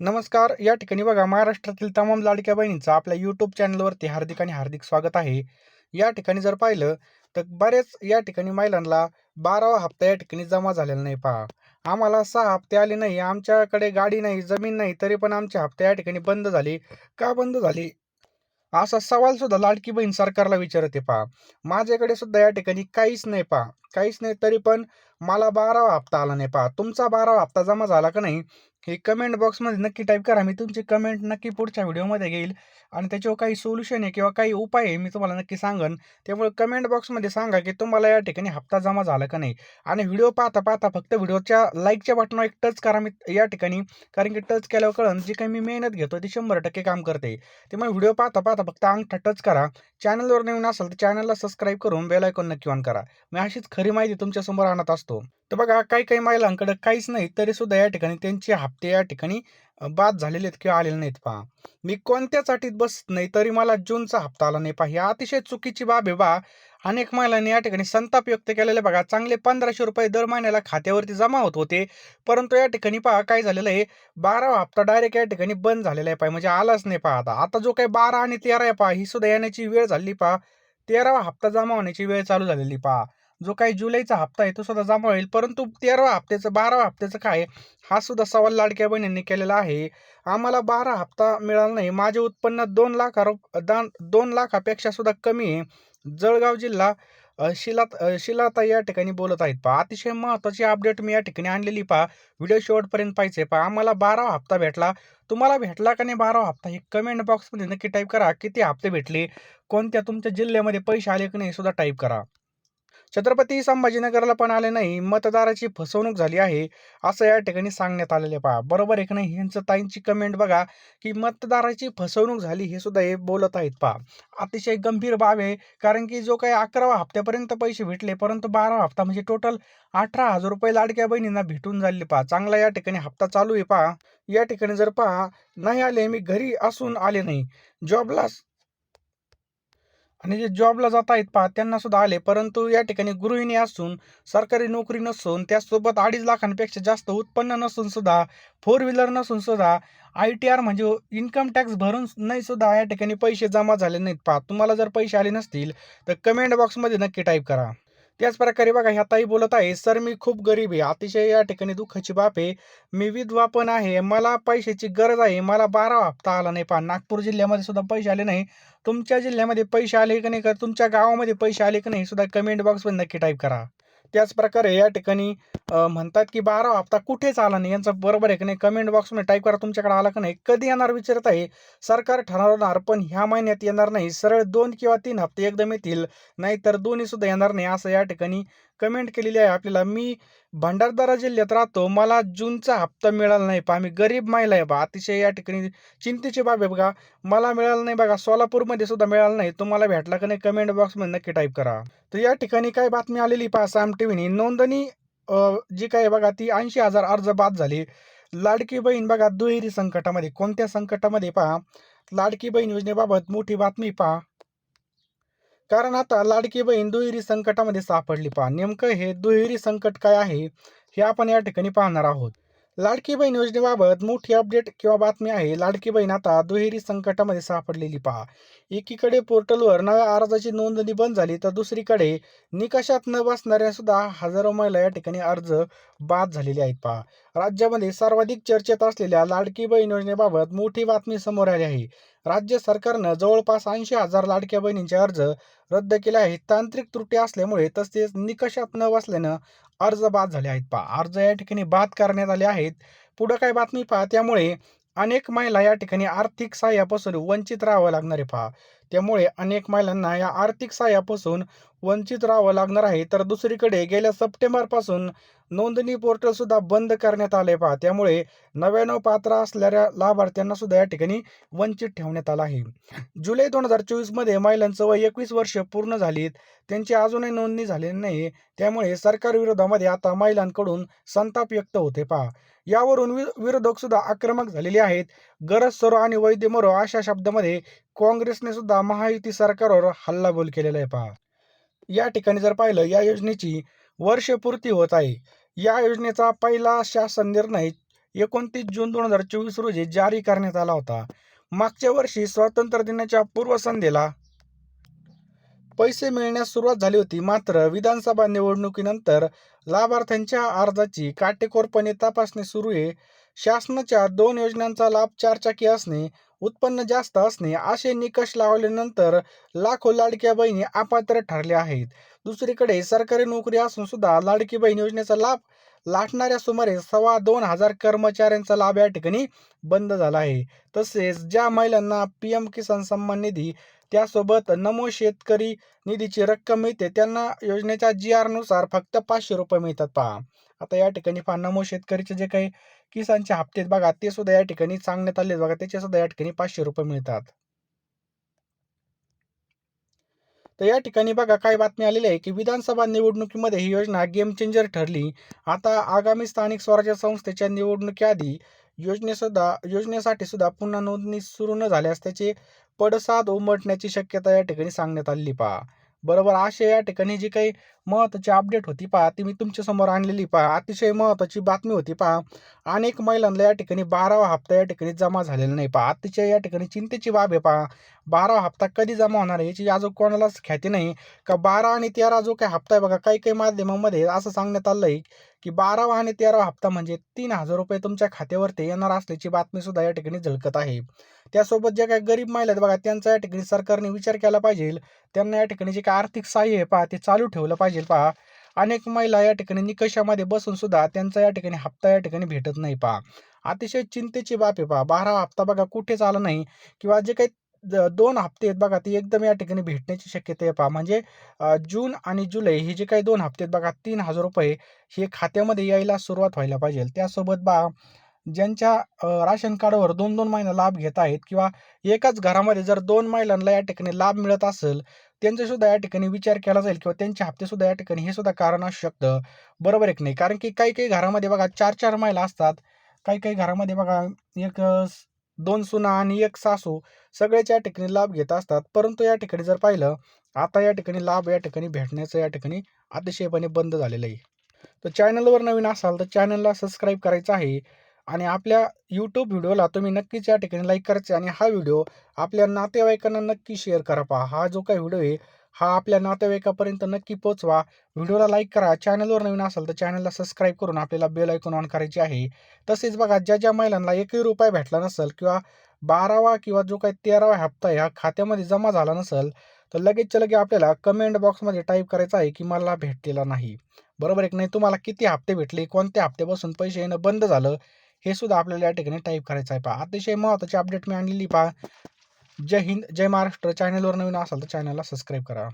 नमस्कार. या ठिकाणी बघा महाराष्ट्रातील तमाम लाडक्या बहिणींचं आपल्या यूट्यूब चॅनलवरती हार्दिक आणि हार्दिक स्वागत आहे. या ठिकाणी जर पाहिलं तर बऱ्याच या ठिकाणी महिलांना 12वा हप्ता या ठिकाणी जमा झालेला नाही पहा. आम्हाला सहा हप्ते आले नाही. आमच्याकडे गाडी नाही, जमीन नाही, तरी पण आमचे हप्ते या ठिकाणी बंद झाले. का बंद झाले? असा सवाल सुद्धा लाडकी बहीण सरकारला विचारते पहा. माझ्याकडे सुद्धा या ठिकाणी काहीच नाही पहा. काहीच नाही तरी पण मला 12वा हप्ता आला नाही पहा. तुमचा 12वा हप्ता जमा झाला का नाही? हे कमेंट बॉक्समध्ये नक्की टाईप करा. मी तुमची कमेंट नक्की पुढच्या व्हिडिओमध्ये घेईल आणि त्याच्यावर काही सोल्युशन आहे किंवा काही उपाय आहे मी तुम्हाला नक्की सांगेन. त्यामुळे कमेंट बॉक्समध्ये सांगा की तुम्हाला या ठिकाणी हप्ता जमा झाला का नाही? आणि व्हिडिओ पाहता पाहता फक्त व्हिडिओच्या लाईकच्या बटनावर एक टच करा मी या ठिकाणी. कारण की टच केल्यावर कळण जी काही मी मेहनत घेतो ती 100% काम करते. त्यामुळे व्हिडिओ पाहता पाहता फक्त अंगठा टच करा. चॅनलवर नवीन असाल तर चॅनलला सबस्क्राईब करून बेल आयकॉन नक्की ऑन करा. मी अशीच खरी माहिती तुमच्यासमोर आणत असतो. तर बघा काही काही महिलांकडं काहीच नाही तरी सुद्धा या ठिकाणी त्यांचे हप्ते या ठिकाणी बाद झालेले आहेत किंवा आलेले नाहीत पहा. मी कोणत्याच अटीत बसत नाही तरी मला जूनचा हप्ता आला नाही पहा. ही अतिशय चुकीची बाब आहे बा अनेक महिलांनी या ठिकाणी संताप व्यक्त केलेले बघा. चांगले ₹1500 दर महिन्याला खात्यावरती जमा होत होते. परंतु या ठिकाणी पहा काय झालेलं आहे 12वा हप्ता डायरेक्ट या ठिकाणी बंद झालेला आहे पहा. म्हणजे आलाच नाही पहा आता. आता जो काही 12 आणि 13 आहे पहा ही सुद्धा येण्याची वेळ झाली पहा. 13वा हप्ता जमा होण्याची वेळ चालू झालेली पहा. जो काही जुलैचा हप्ता आहे तो सुद्धा जमा होईल. परंतु 13वा हप्त्याचं 12वा हप्त्याचं काय? हा सुद्धा सवाल लाडक्या बहिणींनी केलेला आहे. आम्हाला 12 हप्ता मिळाला नाही. माझे उत्पन्न दोन लाख रुप दान 2 लाखापेक्षा सुद्धा कमी आहे. जळगाव जिल्हा शिलात शिलाता या ठिकाणी बोलत आहेत पहा. अतिशय महत्त्वाची अपडेट मी या ठिकाणी आणलेली पहा. व्हिडिओ शेवटपर्यंत पाहिजे पहा. आम्हाला 12वा हप्ता भेटला. तुम्हाला भेटला का नाही 12वा हप्ता? हे कमेंट बॉक्समध्ये नक्की टाईप करा. किती हप्ते भेटले? कोणत्या तुमच्या जिल्ह्यामध्ये पैसे आले की नाही? सुद्धा टाईप करा. छत्रपती संभाजीनगरला पण आले नाही. मतदाराची फसवणूक झाली आहे, असं या ठिकाणी सांगण्यात आलेलं आहे पहा. बरोबर एक नाही? ह्यांचं ताईंची कमेंट बघा, की मतदाराची फसवणूक झाली हे सुद्धा हे बोलत आहेत पहा. अतिशय गंभीर बाब आहे. कारण की जो काही 11वा हप्त्यापर्यंत पैसे भेटले, परंतु 12वा हप्ता म्हणजे टोटल ₹18,000 लाडक्या बहिणींना भेटून झालेले पहा. चांगला या ठिकाणी हप्ता चालू आहे पहा. या ठिकाणी जर पहा, नाही आले, मी घरी असून आले नाही. जॉबला आणि जे जॉबला जात आहेत पहा त्यांना सुद्धा आले. परंतु या ठिकाणी गृहिणी असून, सरकारी नोकरी नसून, त्यासोबत अडीच लाखांपेक्षा जास्त उत्पन्न नसून सुद्धा, फोर व्हीलर नसून सुद्धा, आय-टी-आर म्हणजे इन्कम टॅक्स भरून नाही सुद्धा या ठिकाणी पैसे जमा झाले नाहीत पहा. तुम्हाला जर पैसे आले नसतील तर कमेंट बॉक्समध्ये नक्की टाईप करा. त्याच प्रकारे बघा ह्या ताई बोलत आहे, "सर मी खूप गरीब आहे. अतिशय या ठिकाणी दुःखाची बाप आहे. मी विधवा पण आहे. मला पैशाची गरज आहे. मला 12वा हप्ता आला नाही पहा. नागपूर जिल्ह्यामध्ये सुद्धा पैसे आले नाही. तुमच्या जिल्ह्यामध्ये पैसे आले की नाही? का तुमच्या गावामध्ये पैसे आले की नाही? सुद्धा कमेंट बॉक्समध्ये नक्की टाईप करा. त्याच प्रकारे या ठिकाणी म्हणतात की 12वा हप्ता कुठेच आला नाही. यांचं बरोबर आहे की नाही? कमेंट बॉक्समध्ये टाईप करा. तुमच्याकडे आला का नाही? कधी येणार विचारत आहे. सरकार ठरवणार पण ह्या महिन्यात येणार नाही. सरळ दोन किंवा तीन हप्ते एकदम येतील. नाहीतर दोन्हीसुद्धा येणार नाही. असं या ठिकाणी कमेंट केलेली आहे आपल्याला. मी भंडारदारा जिल्ह्यात राहतो. मला जूनचा हप्ता मिळाला नाही पहा. मी गरीब महिला आहे बा अतिशय या ठिकाणी चिंतेची बाब आहे बघा. मला मिळालं नाही बघा. सोलापूरमध्ये सुद्धा मिळालं नाही. तुम्हाला भेटला का नाही? कमेंट बॉक्समध्ये नक्की टाईप करा. तर या ठिकाणी काय बातमी आलेली पहा साम टीव्हीने नोंदणी जी काही बघा ती ऐंशी हजार अर्ज बाद झाले. लाडकी बहीण बघा दुहेरी संकटामध्ये. कोणत्या संकटामध्ये पहा, लाडकी बहीण योजनेबाबत मोठी बातमी पहा. कारण आता लाडकी बहीण दुहेरी संकटामध्ये सापडली पहा. नेमकं हे दुहेरी संकट काय आहे? हे आपण या ठिकाणी पाहणार आहोत. लाडकी बहीण योजनेबाबत मोठी अपडेट किंवा बातमी आहे. लाडकी बहीण आता दुहेरी संकटामध्ये सापडलेली पहा. एकीकडे पोर्टलवर नव्या अर्जाची नोंदणी बंद झाली, तर दुसरीकडे निकषात न बसणाऱ्या सुद्धा हजारो महिला या ठिकाणी अर्ज बाद झालेले आहेत पहा. राज्यामध्ये सर्वाधिक चर्चेत असलेल्या लाडकी बहीण योजनेबाबत मोठी बातमी समोर आली आहे. राज्य सरकारनं जवळपास ऐंशी हजार लाडक्या बहिणींचे अर्ज रद्द केले आहेत. तांत्रिक त्रुटी असल्यामुळे तसेच निकषात न बसल्यानं अर्ज बाद झाले आहेत पहा. अर्ज या ठिकाणी बाद करण्यात आले आहेत. पुढं काय बातमी पहा. त्यामुळे अनेक महिला या ठिकाणी आर्थिक सहाय्यापासून वंचित राहावं लागणार आहे पहा. त्यामुळे अनेक महिलांना या आर्थिक सहाय्यापासून वंचित राहावं लागणार आहे. तर दुसरीकडे गेल्या सप्टेंबरपासून नोंदणी पोर्टल सुद्धा बंद करण्यात आले पहा. त्यामुळे नव्याण्णव पात्र असणाऱ्या लाभार्थ्यांना सुद्धा या ठिकाणी वंचित ठेवण्यात आलं आहे. जुलै 2024 मध्ये महिलांचं वय 21 वर्ष पूर्ण झालीत. त्यांची अजूनही नोंदणी झालेली नाही. त्यामुळे सरकारविरोधामध्ये आता महिलांकडून संताप व्यक्त होते पहा. यावरून विरोधक सुद्धा आक्रमक झालेले आहेत. गरज सरो आणि वैद्य मरो अशा शब्दामध्ये काँग्रेसने सुद्धा महायुती सरकारवर हल्लाबोल केलेला आहे पहा. या ठिकाणी जर पाहिलं या योजनेची वर्षपूर्ती होत आहे. या योजनेचा पहिला शासन निर्णय एकोणतीस जून दोन हजार चोवीस रोजी जारी करण्यात आला होता मागच्या वर्षी स्वातंत्र्य दिनाच्या पूर्वसंध्येला पैसे मिळण्यास सुरुवात झाली होती. मात्र विधानसभा निवडणुकीनंतर लाभार्थ्यांच्या अर्जाची काटेकोरपणे तपासणी सुरू आहे. शासनाच्या दोन योजनांचा लाभ चारचाकी असणे उत्पन्न जास्त असणे असे निकष लावल्यानंतर लाखो लाडक्या बहिणी अपात्र ठरल्या आहेत. दुसरीकडे सरकारी नोकरी असून सुद्धा लाडकी बहीण योजनेचा लाभ लाटणाऱ्या सुमारे सव्वा दोन हजार कर्मचाऱ्यांचा लाभ या ठिकाणी बंद झाला आहे. तसेच ज्या महिलांना पी एम किसान सन्मान निधी त्यासोबत नमो शेतकरी निधीची रक्कम मिळते. त्यांना योजनेच्या जी आरनुसार फक्त पाचशे रुपये मिळतात पहा. आता या ठिकाणी पहा नमो शेतकरीचे जे काही किसानचे हप्ते बघा ते सुद्धा या ठिकाणी सांगण्यात आले बघा. त्याचे सुद्धा या ठिकाणी पाचशे रुपये मिळतात. तर या ठिकाणी बघा काय बातमी आलेली आहे की विधानसभा निवडणुकीमध्ये ही योजना गेम चेंजर ठरली. आता आगामी स्थानिक स्वराज्य संस्थेच्या निवडणुकीआधी योजनेसुद्धा योजनेसाठी सुद्धा पुन्हा नोंदणी सुरू न झाल्यास त्याचे पडसाद उमटण्याची शक्यता या ठिकाणी सांगण्यात आलेली पहा. बरोबर असे या ठिकाणी जी काही महत्त्वाची अपडेट होती पहा ती मी तुमच्यासमोर आणलेली पहा. अतिशय महत्त्वाची बातमी होती पहा. अनेक महिलांना या ठिकाणी बारावा हप्ता या ठिकाणी जमा झालेला नाही पहा. अतिशय या ठिकाणी चिंतेची बाब आहे पहा. बारावा हप्ता कधी जमा होणार आहे याची अजून कोणालाच ख्याती नाही. का बारा आणि तेरा जो काही हप्ता आहे बघा काही काही माध्यमामध्ये असं सांगण्यात आलं आहे की बारावा आणि तेरावा हप्ता म्हणजे तीन हजार रुपये तुमच्या खात्यावरती येणार असल्याची बातमीसुद्धा या ठिकाणी झळकत आहे. त्यासोबत जे काही गरीब महिला आहेत बघा त्यांचा या ठिकाणी सरकारने विचार केला पाहिजे. त्यांना या ठिकाणी जे काही आर्थिक सहाय्य आहे पहा ते चालू ठेवलं पाहिजे पहा. अनेक महिला या ठिकाणी निकषामध्ये बसून सुद्धा त्यांचा या ठिकाणी हप्ता या ठिकाणी भेटत नाही पहा. अतिशय चिंतेची बाब आहे पहा. बारा हप्ता बघा कुठेच आला नाही किंवा जे काही द- दोन हप्ते आहेत बघा ते एकदम या ठिकाणी भेटण्याची शक्यता आहे पहा. म्हणजे जून आणि जुलै हे जे काही दोन हप्ते आहेत बघा तीन हजार रुपये हे खात्यामध्ये यायला सुरुवात व्हायला पाहिजे. त्यासोबत बा ज्यांच्या राशन कार्डवर दोन दोन महिना लाभ घेत आहेत किंवा एकाच घरामध्ये जर दोन महिलांना या ठिकाणी लाभ मिळत असेल त्यांचासुद्धा या ठिकाणी विचार केला जाईल किंवा त्यांचे हप्तेसुद्धा या ठिकाणी हे सुद्धा कारण असू शकतं. बरोबर एक नाही? कारण की काही काही घरामध्ये बघा चार चार महिला असतात. काही काही घरामध्ये बघा एक दोन सुना आणि एक सासू सगळेच या ठिकाणी लाभ घेत असतात. परंतु या ठिकाणी जर पाहिलं आता या ठिकाणी लाभ या ठिकाणी भेटण्याचं या ठिकाणी अतिशयपणे बंद झालेलं आहे. तर चॅनलवर नवीन असाल तर चॅनलला सबस्क्राईब करायचं आहे आणि आपल्या यूट्यूब व्हिडिओला तुम्ही नक्कीच या ठिकाणी लाईक करायचे आणि हा व्हिडिओ आपल्या नातेवाईकांना नक्की शेअर करा पहा. हा जो काही व्हिडिओ आहे हा आपल्या नातेवाईकापर्यंत नक्की पोचवा व्हिडिओला लाईक करा. चॅनलवर नवीन असाल तर चॅनलला सबस्क्राईब करून आपल्याला बेल ऐकून ऑन करायची आहे. तसेच बघा ज्या ज्या महिलांना एकही रुपये भेटला नसेल किंवा बारावा किंवा जो काही तेरावा हप्ता ह्या खात्यामध्ये जमा झाला नसेल तर लगेचच्या लगे आपल्याला कमेंट बॉक्समध्ये टाईप करायचं आहे की मला भेटलेला नाही. बरोबर एक नाही तुम्हाला किती हप्ते भेटले कोणत्या हप्त्यापासून पैसे येणं बंद झालं हे सुद्धा आपल्याला या ठिकाणी टाईप करायचं आहे पहा. अतिशय महत्त्वाची अपडेट मी आणलेली पहा. जय हिंद जय महाराष्ट्र. चॅनलवर नवीन असाल तर चॅनलला सबस्क्राईब करा.